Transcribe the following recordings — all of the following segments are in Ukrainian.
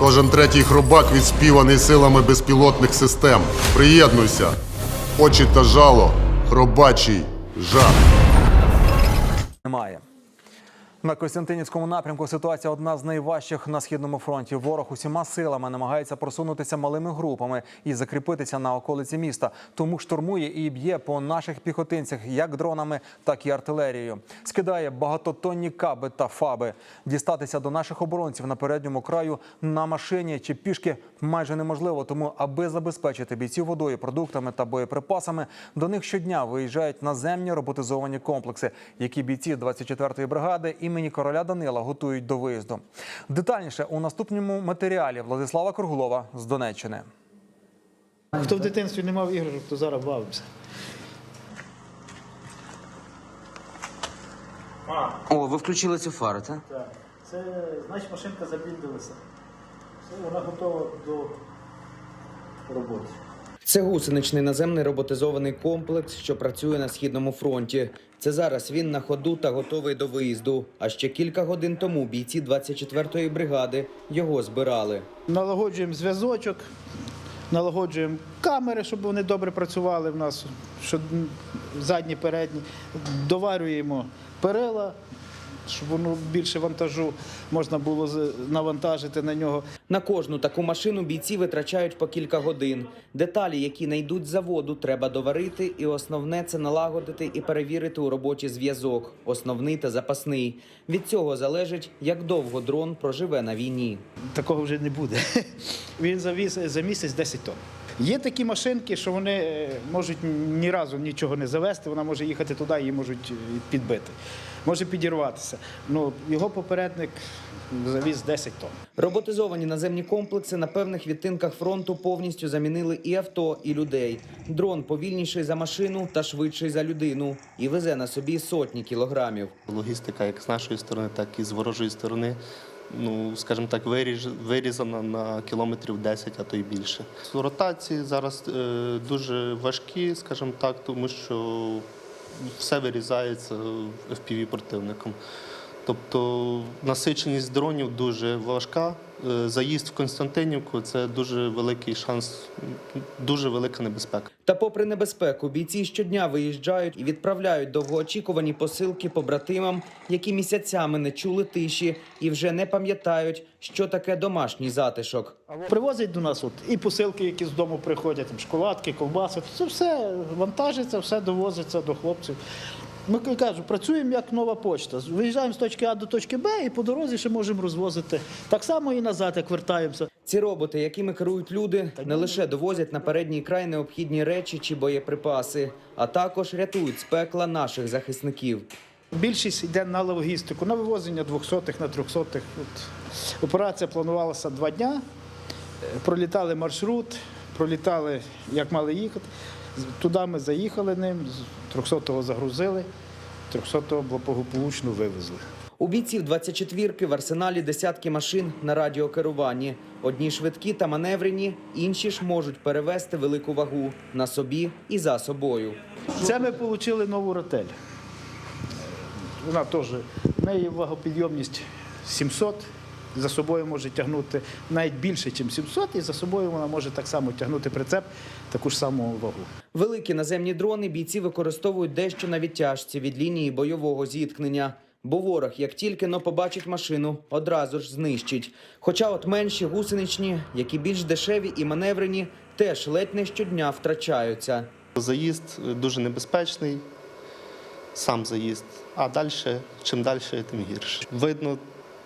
Кожен третій хробак відспіваний силами безпілотних систем. Приєднуйся. Очі та жало. Хробачий жах. Немає. На Костянтинівському напрямку ситуація одна з найважчих на східному фронті. Ворог усіма силами намагається просунутися малими групами і закріпитися на околиці міста. Тому штурмує і б'є по наших піхотинцях як дронами, так і артилерією. Скидає багатотонні каби та фаби. Дістатися до наших оборонців на передньому краю на машині чи пішки майже неможливо. Тому, аби забезпечити бійців водою, продуктами та боєприпасами, до них щодня виїжджають наземні роботизовані комплекси, які бійці 24-ї бригади імені короля Данила готують до виїзду. Детальніше у наступному матеріалі Владислава Круглова з Донеччини. Хто в дитинстві не мав іграшок, то зараз бавився. О, ви включили цю фару, так? Так. Це, значить, машинка забіндилася. Вона готова до роботи. Це гусеничний наземний роботизований комплекс, що працює на східному фронті. Це зараз він на ходу та готовий до виїзду. А ще кілька годин тому бійці 24-ї бригади його збирали. Налагоджуємо зв'язочок, налагоджуємо камери, щоб вони добре працювали в нас, щоб м, задні, передні. Доварюємо перила, щоб воно більше вантажу можна було з- навантажити на нього. На кожну таку машину бійці витрачають по кілька годин. Деталі, які найдуть з заводу, треба доварити, і основне це налагодити і перевірити у роботі зв'язок, основний та запасний. Від цього залежить, як довго дрон проживе на війні. Такого вже не буде. Він завіз за місяць 10 тонн. Є такі машинки, що вони е, можуть ні разу нічого не завести, вона може їхати туди, її можуть е, підбити, може підірватися. Ну, його попередник завіз 10 тонн. Роботизовані наземні комплекси на певних відтинках фронту повністю замінили і авто, і людей. Дрон повільніший за машину та швидший за людину і везе на собі сотні кілограмів. Логістика як з нашої сторони, так і з ворожої сторони, ну, скажімо так, вирізана на кілометрів 10, а то й більше. Ротації зараз е, дуже важкі, скажімо так, тому що все вирізається FPV противником. Тобто насиченість дронів дуже важка. Е, Заїзд в Константинівку це дуже великий шанс, дуже велика небезпека. Та, попри небезпеку, бійці щодня виїжджають і відправляють довгоочікувані посилки побратимам, які місяцями не чули тиші і вже не пам'ятають, що таке домашній затишок. Привозять до нас от, і посилки, які з дому приходять, там, шоколадки, ковбаси. Це все вантажиться, все довозиться до хлопців. Ми кажу, працюємо як нова почта. Виїжджаємо з точки А до точки Б і по дорозі ще можемо розвозити. Так само і назад, як вертаємося. Ці роботи, якими керують люди, не лише довозять на передній край необхідні речі чи боєприпаси, а також рятують з пекла наших захисників. Більшість йде на логістику, на вивозення 200-х, на 300-х. От. Операція планувалася два дня. Е, Пролітали маршрут, пролітали, як мали їхати. Туди ми заїхали ним, з 300-го загрузили, 300-го благополучно вивезли. У бійців 24-ки в арсеналі десятки машин на радіокеруванні. Одні швидкі та маневрені, інші ж можуть перевести велику вагу на собі і за собою. Це ми отримали нову ротель. Вона теж, в неї вагопідйомність 700, за собою може тягнути навіть більше, ніж 700, і за собою вона може так само тягнути прицеп таку ж саму вагу. Великі наземні дрони бійці використовують дещо на відтяжці від лінії бойового зіткнення. Бо ворог, як тільки но побачить машину, одразу ж знищить. Хоча от менші гусеничні, які більш дешеві і маневрені, теж ледь не щодня втрачаються. Заїзд е, дуже небезпечний, сам заїзд. А далі, чим далі, тим гірше. Видно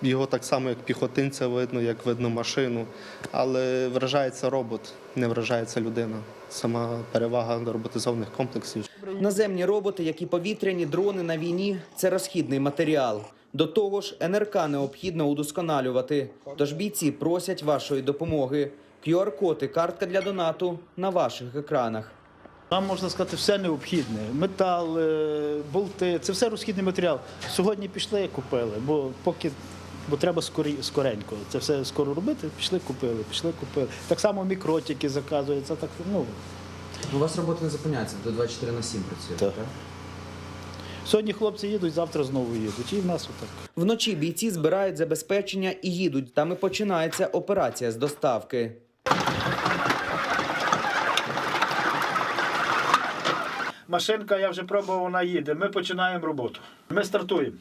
його так само, як піхотинця, видно, як видно машину, але вражається робот, не вражається людина. Сама перевага роботизованих комплексів. Наземні роботи, як і повітряні дрони на війні, це розхідний матеріал. До того ж, НРК необхідно удосконалювати. Тож бійці просять вашої допомоги. QR-код і картка для донату на ваших екранах. Там можна сказати все необхідне: метал, е, болти, це все розхідний матеріал. Сьогодні пішли, і купили, бо поки. Бо треба скорі, скоренько. Це все скоро робити. Пішли, купили, пішли, купили. Так само мікротики заказуються. Так, ну, У вас робота не зупиняється, до 24 на 7 працює. Так. Сьогодні хлопці їдуть, завтра знову їдуть. І в нас отак. Вночі бійці збирають забезпечення і їдуть. Там і починається операція з доставки. Машинка, я вже пробував, вона їде. Ми починаємо роботу. Ми стартуємо.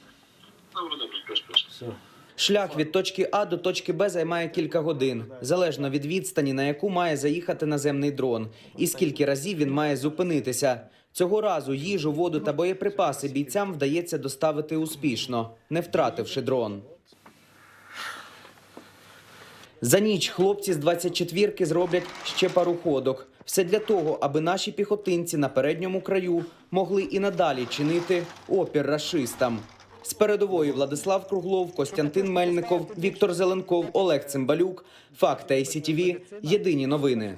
Шлях від точки А до точки Б займає кілька годин, залежно від відстані, на яку має заїхати наземний дрон, і скільки разів він має зупинитися. Цього разу їжу, воду та боєприпаси бійцям вдається доставити успішно, не втративши дрон. За ніч хлопці з 24-ки зроблять ще пару ходок. Все для того, аби наші піхотинці на передньому краю могли і надалі чинити опір рашистам. З передової Владислав Круглов, Костянтин Мельников, Віктор Зеленков, Олег Цимбалюк. Факти ICTV. Єдині новини.